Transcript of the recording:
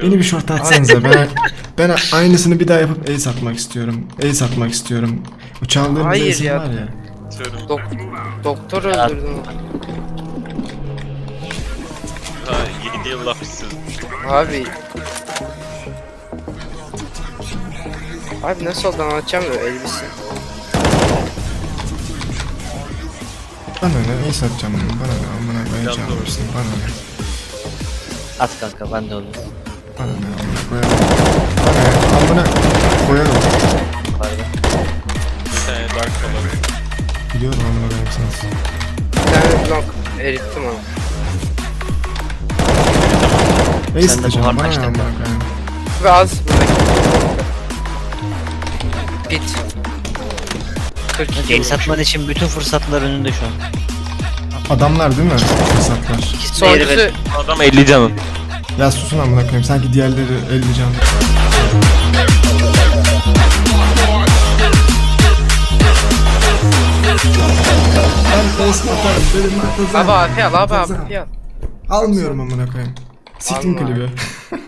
Beni bir short atsanıza ben ben aynısını bir daha yapıp ace atmak istiyorum. Ace atmak istiyorum. O çaldığım Hayır ace ya. var ya. Dok- doktor öldürdüm. Ha 7 yıl hapissiniz. Abi. Abi nasıl oldu anlatacağım da elbise. Bana ne ace atacağım bunu bana ne amına koyacağım Yalnız bana ne. At kanka ben de olur. Ne amına koyarım. Ne amına koyarım. Bir tane dark falan. Biliyorum amına koyarım sensin. Bir tane blok erittim onu. Atacağım buhar bana ne amına koyarım. Ve az buradaki. Pit. 42 El satman için bütün fırsatlar önünde şu an. Adamlar değil mi? Fırsatlar. Ver. Adam 50 canım. Ya susun amına koyayım sanki diğerleri 50 can. Ben ace atarım atacağım. Abi al al. Almıyorum amına koyayım. Siktim klibi.